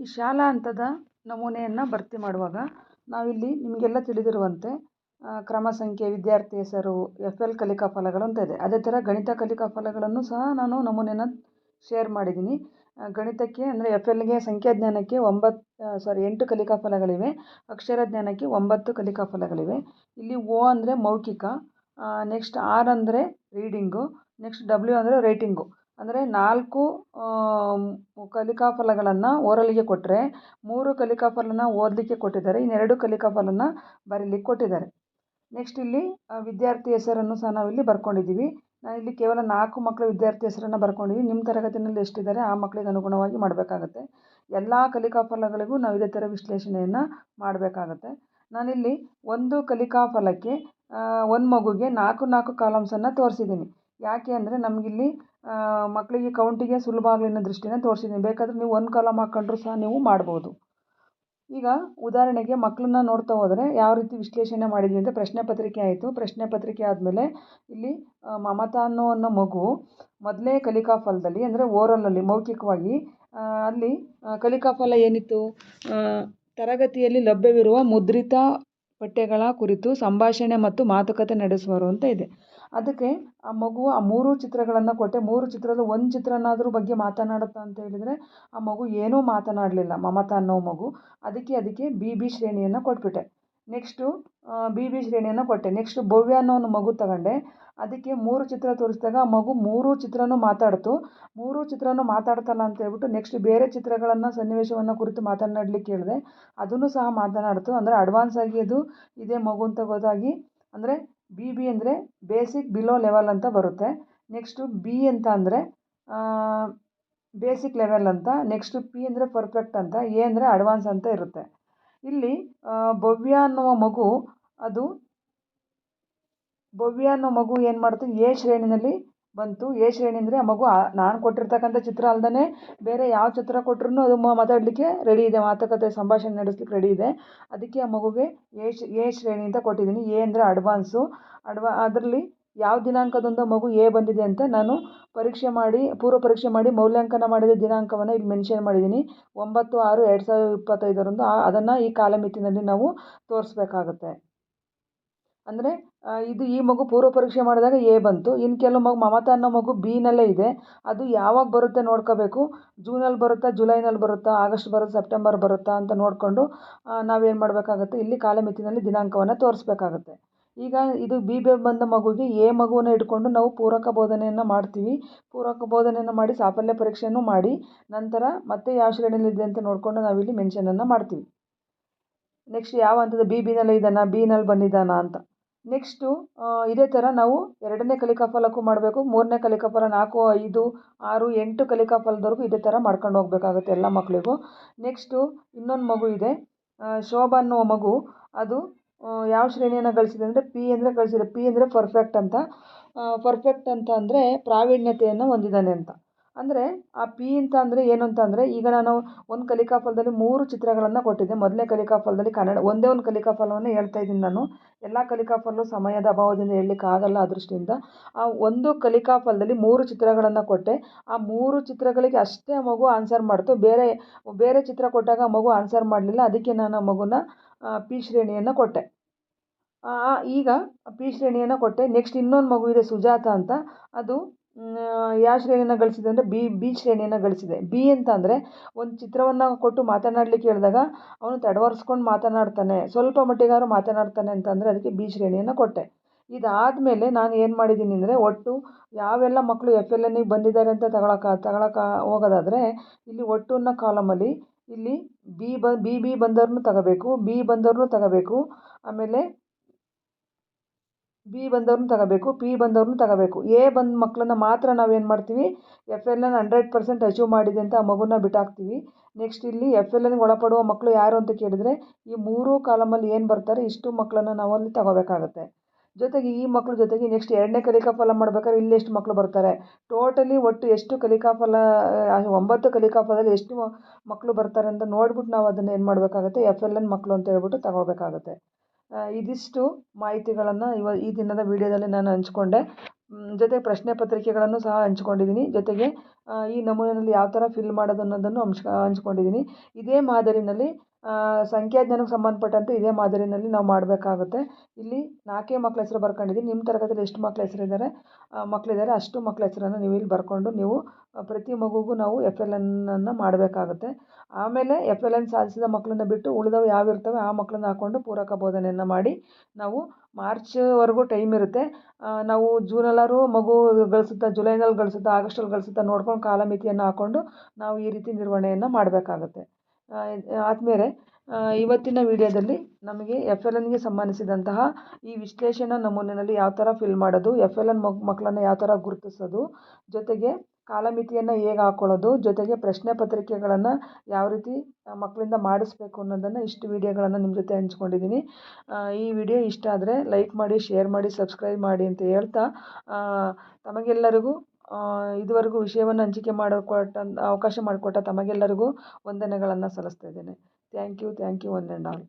ಈ ಶಾಲಾ ಹಂತದ ನಮೂನೆಯನ್ನು ಭರ್ತಿ ಮಾಡುವಾಗ ನಾವಿಲ್ಲಿ ನಿಮಗೆಲ್ಲ ತಿಳಿದಿರುವಂತೆ ಕ್ರಮ ಸಂಖ್ಯೆ, ವಿದ್ಯಾರ್ಥಿ ಹೆಸರು ಎಫ್ ಎಲ್ ಕಲಿಕಾ ಫಲಗಳು ಅಂತ ಇದೆ. ಅದೇ ಥರ ಗಣಿತ ಕಲಿಕಾ ಫಲಗಳನ್ನು ಸಹ ನಾನು ನಮೂನೆನ ಶೇರ್ ಮಾಡಿದ್ದೀನಿ. ಗಣಿತಕ್ಕೆ ಅಂದರೆ ಎಫ್ ಎಲ್ಗೆ ಸಂಖ್ಯಾ ಜ್ಞಾನಕ್ಕೆ ಒಂಬತ್ತು ಸಾರಿ ಎಂಟು ಕಲಿಕಾ ಫಲಗಳಿವೆ. ಅಕ್ಷರ ಜ್ಞಾನಕ್ಕೆ ಒಂಬತ್ತು ಕಲಿಕಾ ಫಲಗಳಿವೆ. ಇಲ್ಲಿ ಓ ಅಂದರೆ ಮೌಖಿಕ ನೆಕ್ಸ್ಟ್ ಆರ್ ಅಂದರೆ ರೀಡಿಂಗು ನೆಕ್ಸ್ಟ್ ಡಬ್ಲ್ಯೂ ಅಂದರೆ ರೈಟಿಂಗು ಅಂದರೆ ನಾಲ್ಕು ಕಲಿಕಾ ಫಲಗಳನ್ನು ಓರಲಿಗೆ ಕೊಟ್ಟರೆ ಮೂರು ಕಲಿಕಾ ಫಲನ ಓದಲಿಕ್ಕೆ ಕೊಟ್ಟಿದ್ದಾರೆ, ಇನ್ನೆರಡು ಕಲಿಕಾ ಫಲನ ಬರೀಲಿಕ್ಕೆ ಕೊಟ್ಟಿದ್ದಾರೆ. ನೆಕ್ಸ್ಟ್ ಇಲ್ಲಿ ವಿದ್ಯಾರ್ಥಿ ಹೆಸರನ್ನು ಸಹ ನಾವಿಲ್ಲಿ ಬರ್ಕೊಂಡಿದ್ದೀವಿ. ನಾನಿಲ್ಲಿ ಕೇವಲ ನಾಲ್ಕು ಮಕ್ಕಳ ವಿದ್ಯಾರ್ಥಿ ಹೆಸರನ್ನು ಬರ್ಕೊಂಡಿದ್ದೀವಿ ನಿಮ್ಮ ತರಗತಿಯಲ್ಲಿ ಎಷ್ಟಿದ್ದಾರೆ, ಆ ಮಕ್ಕಳಿಗೆ ಅನುಗುಣವಾಗಿ ಮಾಡಬೇಕಾಗತ್ತೆ. ಎಲ್ಲ ಕಲಿಕಾ ಫಲಗಳಿಗೂ ನಾವು ಇದೇ ಥರ ವಿಶ್ಲೇಷಣೆಯನ್ನು ಮಾಡಬೇಕಾಗತ್ತೆ. ನಾನಿಲ್ಲಿ ಒಂದು ಕಲಿಕಾ ಫಲಕ್ಕೆ ಒಂದು ಮಗುಗೆ ನಾಲ್ಕು ನಾಲ್ಕು ಕಾಲಮ್ಸನ್ನು ತೋರಿಸಿದ್ದೀನಿ ಯಾಕೆ ಅಂದರೆ ನಮಗಿಲ್ಲಿ ಮಕ್ಕಳಿಗೆ ಕೌಂಟಿಗೆ ಸುಲಭ ಆಗಲಿ ಅನ್ನೋ ದೃಷ್ಟಿಯಿಂದ ತೋರಿಸಿದ್ದೀನಿ. ಬೇಕಾದರೆ ನೀವು ಒಂದು ಕಾಲಮ್ ಹಾಕ್ಕೊಂಡ್ರೂ ಸಹ ನೀವು ಮಾಡ್ಬೋದು. ಈಗ ಉದಾಹರಣೆಗೆ ಮಕ್ಕಳನ್ನ ನೋಡ್ತಾ ಹೋದರೆ ಯಾವ ರೀತಿ ವಿಶ್ಲೇಷಣೆ ಮಾಡಿದ್ವಿ ಅಂತ ಪ್ರಶ್ನೆ ಪತ್ರಿಕೆ ಆಯಿತು. ಪ್ರಶ್ನೆ ಪತ್ರಿಕೆ ಆದಮೇಲೆ ಇಲ್ಲಿ ಮಮತಾ ಅನ್ನೋ ಅನ್ನೋ ಮಗು ಮೊದಲೇ ಕಲಿಕಾ ಫಲದಲ್ಲಿ, ಅಂದರೆ ಓರಲಲ್ಲಿ ಮೌಖಿಕವಾಗಿ ಅಲ್ಲಿ ಕಲಿಕಾ ಫಲ ಏನಿತ್ತು? ತರಗತಿಯಲ್ಲಿ ಲಭ್ಯವಿರುವ ಮುದ್ರಿತ ಪಠ್ಯಗಳ ಕುರಿತು ಸಂಭಾಷಣೆ ಮತ್ತು ಮಾತುಕತೆ ನಡೆಸುವರು ಅಂತ ಇದೆ. ಅದಕ್ಕೆ ಆ ಮಗು ಆ ಮೂರು ಚಿತ್ರಗಳನ್ನು ಕೊಟ್ಟೆ. ಮೂರು ಚಿತ್ರದ ಒಂದು ಚಿತ್ರನಾದ್ರ ಬಗ್ಗೆ ಮಾತನಾಡುತ್ತಾ ಅಂತ ಹೇಳಿದರೆ ಆ ಮಗು ಏನೂ ಮಾತನಾಡಲಿಲ್ಲ, ಮಮತಾ ಅನ್ನೋ ಮಗು. ಅದಕ್ಕೆ ಅದಕ್ಕೆ ಬಿ ಬಿ ಶ್ರೇಣಿಯನ್ನು ಕೊಟ್ಬಿಟ್ಟೆ. ನೆಕ್ಸ್ಟು ಬಿ ಬಿ ಶ್ರೇಣಿಯನ್ನು ಕೊಟ್ಟೆ. ನೆಕ್ಸ್ಟ್ ಭವ್ಯ ಅನ್ನೋ ಒಂದು ಮಗು ತಗೊಂಡೆ. ಅದಕ್ಕೆ ಮೂರು ಚಿತ್ರ ತೋರಿಸಿದಾಗ ಆ ಮಗು ಮೂರು ಚಿತ್ರನೂ ಮಾತಾಡ್ತು. ಮೂರು ಚಿತ್ರನೂ ಮಾತಾಡ್ತಲ್ಲ ಅಂತ ಹೇಳ್ಬಿಟ್ಟು ನೆಕ್ಸ್ಟ್ ಬೇರೆ ಚಿತ್ರಗಳನ್ನು, ಸನ್ನಿವೇಶವನ್ನು ಕುರಿತು ಮಾತನಾಡಲಿಕ್ಕೆ ಹೇಳಿದೆ. ಅದನ್ನು ಸಹ ಮಾತನಾಡ್ತು. ಅಂದರೆ ಅಡ್ವಾನ್ಸ್ ಆಗಿ ಅದು ಇದೇ ಮಗು ಅಂತ ಗೊತ್ತಾಗಿ, ಅಂದರೆ ಬಿ ಬಿ ಅಂದರೆ ಬೇಸಿಕ್ ಬಿಲೋ ಲೆವೆಲ್ ಅಂತ ಬರುತ್ತೆ. ನೆಕ್ಸ್ಟು ಬಿ ಅಂತ ಅಂದರೆ ಬೇಸಿಕ್ ಲೆವೆಲ್ ಅಂತ. ನೆಕ್ಸ್ಟು ಪಿ ಅಂದರೆ ಪರ್ಫೆಕ್ಟ್ ಅಂತ. ಎ ಅಂದರೆ ಅಡ್ವಾನ್ಸ್ ಅಂತ ಇರುತ್ತೆ. ಇಲ್ಲಿ ಭವ್ಯ ಅನ್ನುವ ಮಗು ಅದು ಭವ್ಯ ಅನ್ನೋ ಮಗು ಏನು ಮಾಡುತ್ತೆ ಎ ಶ್ರೇಣಿನಲ್ಲಿ ಬಂತು. ಎ ಶ್ರೇಣಿ ಅಂದರೆ ಆ ಮಗು ನಾನು ಕೊಟ್ಟಿರ್ತಕ್ಕಂಥ ಚಿತ್ರ ಅಲ್ಲದೇ ಬೇರೆ ಯಾವ ಚಿತ್ರ ಕೊಟ್ರೂ ಅದು ಮಾತಾಡಲಿಕ್ಕೆ ರೆಡಿ ಇದೆ. ಮಾತುಕತೆ, ಸಂಭಾಷಣೆ ನಡೆಸ್ಲಿಕ್ಕೆ ರೆಡಿ ಇದೆ. ಅದಕ್ಕೆ ಆ ಮಗುಗೆ ಎ ಎ ಶ್ರೇಣಿ ಅಂತ ಕೊಟ್ಟಿದ್ದೀನಿ. ಎ ಅಂದರೆ ಅಡ್ವಾನ್ಸು ಅಡ್ವಾ ಅದರಲ್ಲಿ ಯಾವ ದಿನಾಂಕದೊಂದು ಮಗು ಎ ಬಂದಿದೆ ಅಂತ ನಾನು ಪರೀಕ್ಷೆ ಮಾಡಿ, ಪೂರ್ವ ಪರೀಕ್ಷೆ ಮಾಡಿ ಮೌಲ್ಯಾಂಕನ ಮಾಡಿದ ದಿನಾಂಕವನ್ನು ಇಲ್ಲಿ ಮೆನ್ಷನ್ ಮಾಡಿದ್ದೀನಿ. ಒಂಬತ್ತು ಆರು ಎರಡು ಸಾವಿರದ ಇಪ್ಪತ್ತೈದರಂದು ಅದನ್ನು ಈ ಕಾಲಮಿತಿನಲ್ಲಿ ನಾವು ತೋರಿಸ್ಬೇಕಾಗುತ್ತೆ. ಅಂದರೆ ಇದು ಈ ಮಗು ಪೂರ್ವ ಪರೀಕ್ಷೆ ಮಾಡಿದಾಗ ಎ ಬಂತು. ಇನ್ನು ಕೆಲವು ಮಗು, ಮಮತಾ ಅನ್ನೋ ಮಗು ಬಿನಲ್ಲೇ ಇದೆ. ಅದು ಯಾವಾಗ ಬರುತ್ತೆ ನೋಡ್ಕೋಬೇಕು. ಜೂನಲ್ಲಿ ಬರುತ್ತಾ, ಜುಲೈನಲ್ಲಿ ಬರುತ್ತಾ, ಆಗಸ್ಟ್ ಬರುತ್ತಾ, ಸೆಪ್ಟೆಂಬರ್ ಬರುತ್ತಾ ಅಂತ ನೋಡಿಕೊಂಡು ನಾವೇನು ಮಾಡಬೇಕಾಗುತ್ತೆ? ಇಲ್ಲಿ ಕಾಲಮಿತಿನಲ್ಲಿ ದಿನಾಂಕವನ್ನು ತೋರಿಸ್ಬೇಕಾಗತ್ತೆ. ಈಗ ಇದು ಬಿ ಬಿ ಬಂದ ಮಗುವಿಗೆ ಎ ಮಗುವನ್ನು ಇಟ್ಕೊಂಡು ನಾವು ಪೂರಕ ಬೋಧನೆಯನ್ನು ಮಾಡ್ತೀವಿ. ಪೂರಕ ಬೋಧನೆಯನ್ನು ಮಾಡಿ ಸಾಫಲ್ಯ ಪರೀಕ್ಷೆಯನ್ನು ಮಾಡಿ, ನಂತರ ಮತ್ತೆ ಯಾವ ಶ್ರೇಣಿಯಲ್ಲಿದೆ ಅಂತ ನೋಡಿಕೊಂಡು ನಾವಿಲ್ಲಿ ಮೆನ್ಷನನ್ನು ಮಾಡ್ತೀವಿ. ನೆಕ್ಸ್ಟ್ ಯಾವ ಹಂತದ? ಬಿ ಬಿನಲ್ಲಿ ಇದ್ದಾನಾ? ಬಿನಲ್ಲಿ ಬಂದಿದ್ದಾನಾ ಅಂತ. ನೆಕ್ಸ್ಟು ಇದೇ ಥರ ನಾವು ಎರಡನೇ ಕಲಿಕಾಫಲಕ್ಕೂ ಮಾಡಬೇಕು, ಮೂರನೇ ಕಲಿಕಾಫಲ ನಾಲ್ಕು, ಐದು, ಆರು, ಎಂಟು ಕಲಿಕಾಫಲದವರೆಗೂ ಇದೇ ಥರ ಮಾಡ್ಕೊಂಡು ಹೋಗಬೇಕಾಗುತ್ತೆ ಎಲ್ಲ ಮಕ್ಕಳಿಗೂ ನೆಕ್ಸ್ಟು ಇನ್ನೊಂದು ಮಗು ಇದೆ ಶೋಭಾ ಅನ್ನೋ ಮಗು, ಅದು ಯಾವ ಶ್ರೇಣಿಯನ್ನು ಗಳಿಸಿದೆ ಅಂದರೆ ಪಿ ಅಂದರೆ ಗಳಿಸಿದೆ ಪಿ ಅಂದರೆ ಪರ್ಫೆಕ್ಟ್ ಅಂತ. ಪರ್ಫೆಕ್ಟ್ ಅಂತ ಅಂದರೆ ಪ್ರಾವೀಣ್ಯತೆಯನ್ನು ಹೊಂದಿದ್ದಾನೆ ಅಂತ. ಅಂದರೆ ಆ ಪಿ ಅಂತ ಅಂದರೆ ಏನು ಅಂತ ಅಂದರೆ ಈಗ ನಾನು ಒಂದು ಕಲಿಕಾ ಫಲದಲ್ಲಿ ಮೂರು ಚಿತ್ರಗಳನ್ನು ಕೊಟ್ಟಿದ್ದೆ. ಮೊದಲನೇ ಕಲಿಕಾ ಫಲದಲ್ಲಿ ಕನ್ನಡ, ಒಂದೇ ಒಂದು ಕಲಿಕಾ ಫಲವನ್ನು ಹೇಳ್ತಾ ಇದ್ದೀನಿ ನಾನು. ಎಲ್ಲ ಕಲಿಕಾ ಫಲವು ಸಮಯದ ಅಭಾವದಿಂದ ಹೇಳಲಿಕ್ಕೆ ಆಗಲ್ಲ ಆ ದೃಷ್ಟಿಯಿಂದ. ಆ ಒಂದು ಕಲಿಕಾ ಫಲದಲ್ಲಿ ಮೂರು ಚಿತ್ರಗಳನ್ನು ಕೊಟ್ಟೆ. ಆ ಮೂರು ಚಿತ್ರಗಳಿಗೆ ಅಷ್ಟೇ ಮಗು ಆನ್ಸರ್ ಮಾಡ್ತು. ಬೇರೆ ಬೇರೆ ಚಿತ್ರ ಕೊಟ್ಟಾಗ ಮಗು ಆನ್ಸರ್ ಮಾಡಲಿಲ್ಲ. ಅದಕ್ಕೆ ನಾನು ಆ ಮಗುನ ಪಿ ಶ್ರೇಣಿಯನ್ನು ಕೊಟ್ಟೆ. ಈಗ ಪಿ ಶ್ರೇಣಿಯನ್ನು ಕೊಟ್ಟೆ. ನೆಕ್ಸ್ಟ್ ಇನ್ನೊಂದು ಮಗು ಇದೆ ಸುಜಾತ ಅಂತ. ಅದು ಯಾವ ಶ್ರೇಣಿಯನ್ನು ಗಳಿಸಿದೆ ಅಂದರೆ ಬಿ ಬಿ ಶ್ರೇಣಿಯನ್ನು ಗಳಿಸಿದೆ. ಬಿ ಅಂತ ಅಂದರೆ ಒಂದು ಚಿತ್ರವನ್ನು ಕೊಟ್ಟು ಮಾತನಾಡಲಿಕ್ಕೆ ಹೇಳಿದಾಗ ಅವನು ತಡವರ್ಸ್ಕೊಂಡು ಮಾತನಾಡ್ತಾನೆ. ಸ್ವಲ್ಪ ಮಟ್ಟಿಗಾರು ಮಾತನಾಡ್ತಾನೆ ಅಂತಂದರೆ ಅದಕ್ಕೆ ಬಿ ಶ್ರೇಣಿಯನ್ನು ಕೊಟ್ಟೆ. ಇದಾದಮೇಲೆ ನಾನು ಏನು ಮಾಡಿದ್ದೀನಿ ಅಂದರೆ ಒಟ್ಟು ಯಾವೆಲ್ಲ ಮಕ್ಕಳು ಎಫ್ ಎಲ್ ಎನ್ನಿಗೆ ಬಂದಿದ್ದಾರೆ ಅಂತ ತಗೊಳಕ ತಗೊಳಕ ಹೋಗೋದಾದರೆ ಇಲ್ಲಿ ಒಟ್ಟು ಅನ್ನೋ ಕಾಲಮಲ್ಲಿ ಇಲ್ಲಿ ಬಿ ಬ, ಬಿ ಬಿ ಬಂದವ್ರನ್ನೂ ತಗೋಬೇಕು, ಬಿ ಬಂದವ್ರನ್ನೂ ತಗೋಬೇಕು, ಆಮೇಲೆ ಬಿ ಬಂದವ್ರನ್ನ ತಗೋಬೇಕು, ಪಿ ಬಂದವ್ರನ್ನ ತಗೋಬೇಕು. ಎ ಬಂದ ಮಕ್ಕಳನ್ನ ಮಾತ್ರ ನಾವೇನು ಮಾಡ್ತೀವಿ? F L N hundred percent achieve ಮಾಡಿದೆ ಅಂತ ಆ ಮಗುನ ಬಿಟ್ಟಾಕ್ತೀವಿ. ನೆಕ್ಸ್ಟ್ ಇಲ್ಲಿ ಎಫ್ ಎಲ್ ಎನ್ಗೆ ಒಳಪಡುವ ಮಕ್ಕಳು ಯಾರು ಅಂತ ಕೇಳಿದರೆ, ಈ ಮೂರು ಕಾಲಮಲ್ಲಿ ಏನು ಬರ್ತಾರೆ, ಇಷ್ಟು ಮಕ್ಕಳನ್ನು ನಾವು ಅಲ್ಲಿ ತಗೋಬೇಕಾಗುತ್ತೆ. ಜೊತೆಗೆ ಈ ಮಕ್ಕಳ ಜೊತೆಗೆ ನೆಕ್ಸ್ಟ್ ಎರಡನೇ ಕಲಿಕಾ ಫಲ ಮಾಡ್ಬೇಕಾದ್ರೆ ಇಲ್ಲಿ ಎಷ್ಟು ಮಕ್ಕಳು ಬರ್ತಾರೆ? ಟೋಟಲಿ ಒಟ್ಟು ಎಷ್ಟು ಕಲಿಕಾ ಫಲ ಒಂಬತ್ತು ಕಲಿಕಾ ಫಲದಲ್ಲಿ ಎಷ್ಟು ಮಕ್ಕಳು ಬರ್ತಾರೆ ಅಂತ ನೋಡ್ಬಿಟ್ಟು ನಾವು ಅದನ್ನು ಏನು ಮಾಡಬೇಕಾಗುತ್ತೆ? ಎಫ್ ಎಲ್ ಎನ್ ಮಕ್ಕಳು ಅಂತ ಹೇಳ್ಬಿಟ್ಟು ತಗೊಳ್ಬೇಕಾಗುತ್ತೆ ಇದಿಷ್ಟು ಮಾಹಿತಿಗಳನ್ನು ಇವ ಈ ದಿನದ ವಿಡಿಯೋದಲ್ಲಿ ನಾನು ಹಂಚ್ಕೊಂಡೆ. ಜೊತೆಗೆ ಪ್ರಶ್ನೆ ಪತ್ರಿಕೆಗಳನ್ನು ಸಹ ಹಂಚ್ಕೊಂಡಿದ್ದೀನಿ. ಜೊತೆಗೆ ಈ ನಮೂನೆಯಲ್ಲಿ ಯಾವ ಥರ ಫಿಲ್ ಮಾಡೋದು ಅನ್ನೋದನ್ನು ಹಂಚ್ ಹಂಚ್ಕೊಂಡಿದ್ದೀನಿ. ಇದೇ ಮಾದರಿಯಲ್ಲಿ ಸಂಖ್ಯಾಜ್ಞಾನಕ್ಕೆ ಸಂಬಂಧಪಟ್ಟಂತೆ ಇದೇ ಮಾದರಿಯಲ್ಲಿ ನಾವು ಮಾಡಬೇಕಾಗುತ್ತೆ. ಇಲ್ಲಿ ನಾಲ್ಕೇ ಮಕ್ಳ ಹೆಸರು ಬರ್ಕೊಂಡಿದ್ದೀನಿ. ನಿಮ್ಮ ತರಗತಿಯಲ್ಲಿ ಎಷ್ಟು ಮಕ್ಳ ಹೆಸರಿದ್ದಾರೆ? ಮಕ್ಕಳಿದ್ದಾರೆ ಅಷ್ಟು ಮಕ್ಳ ಹೆಸರನ್ನು ನೀವು ಇಲ್ಲಿ ಬರ್ಕೊಂಡು ನೀವು ಪ್ರತಿ ಮಗುಗೂ ನಾವು ಎಫ್ ಎಲ್ ಎನ್ನನ್ನು ಮಾಡಬೇಕಾಗುತ್ತೆ. ಆಮೇಲೆ ಎಫ್ ಎಲ್ ಎನ್ ಸಾಧಿಸಿದ ಮಕ್ಕಳನ್ನ ಬಿಟ್ಟು ಉಳಿದವು ಯಾವ ಇರ್ತವೆ ಆ ಮಕ್ಕಳನ್ನ ಹಾಕ್ಕೊಂಡು ಪೂರಕ ಬೋಧನೆಯನ್ನು ಮಾಡಿ ನಾವು ಮಾರ್ಚ್ವರೆಗೂ ಟೈಮ್ ಇರುತ್ತೆ. ನಾವು ಜೂನಲ್ಲಾದ್ರೂ ಮಗು ಗಳಿಸುತ್ತಾ, ಜುಲೈನಲ್ಲಿ ಗಳಿಸುತ್ತಾ, ಆಗಸ್ಟಲ್ಲಿ ಗಳಿಸುತ್ತಾ ನೋಡ್ಕೊಂಡು ಕಾಲಮಿತಿಯನ್ನು ಹಾಕ್ಕೊಂಡು ನಾವು ಈ ರೀತಿ ನಿರ್ವಹಣೆಯನ್ನು ಮಾಡಬೇಕಾಗುತ್ತೆ. ಆದಮೇಲೆ ಇವತ್ತಿನ ವಿಡಿಯೋದಲ್ಲಿ ನಮಗೆ ಎಫ್ ಎಲ್ ಎನ್ಗೆ ಸಂಬಂಧಿಸಿದಂತಹ ಈ ವಿಶ್ಲೇಷಣಾ ನಮೂನೆಯಲ್ಲಿ ಯಾವ ಥರ ಫಿಲ್ ಮಾಡೋದು ಎಫ್ ಎಲ್ ಎನ್ ಮಕ್ ಮಕ್ಕಳನ್ನ ಯಾವ ಥರ ಗುರುತಿಸೋದು, ಜೊತೆಗೆ ಕಾಲಮಿತಿಯನ್ನು ಹೇಗೆ ಹಾಕ್ಕೊಳ್ಳೋದು ಜೊತೆಗೆ ಪ್ರಶ್ನೆ ಪತ್ರಿಕೆಗಳನ್ನು ಯಾವ ರೀತಿ ಮಕ್ಕಳಿಂದ ಮಾಡಿಸ್ಬೇಕು ಅನ್ನೋದನ್ನು ಇಷ್ಟು ವಿಡಿಯೋಗಳನ್ನು ನಿಮ್ಮ ಜೊತೆ ಹಂಚ್ಕೊಂಡಿದ್ದೀನಿ ಈ ವಿಡಿಯೋ ಇಷ್ಟ ಆದರೆ ಲೈಕ್ ಮಾಡಿ, ಶೇರ್ ಮಾಡಿ, ಸಬ್ಸ್ಕ್ರೈಬ್ ಮಾಡಿ ಅಂತ ಹೇಳ್ತಾ ತಮಗೆಲ್ಲರಿಗೂ ಇದುವರೆಗೂ ವಿಷಯವನ್ನು ಹಂಚಿಕೆ ಮಾಡಿಕೊಟ್ಟ, ಅವಕಾಶ ಮಾಡಿಕೊಟ್ಟ ತಮಗೆಲ್ಲರಿಗೂ ವಂದನೆಗಳನ್ನು ಸಲ್ಲಿಸ್ತಾ ಇದ್ದೇನೆ. Thank you thank you one and all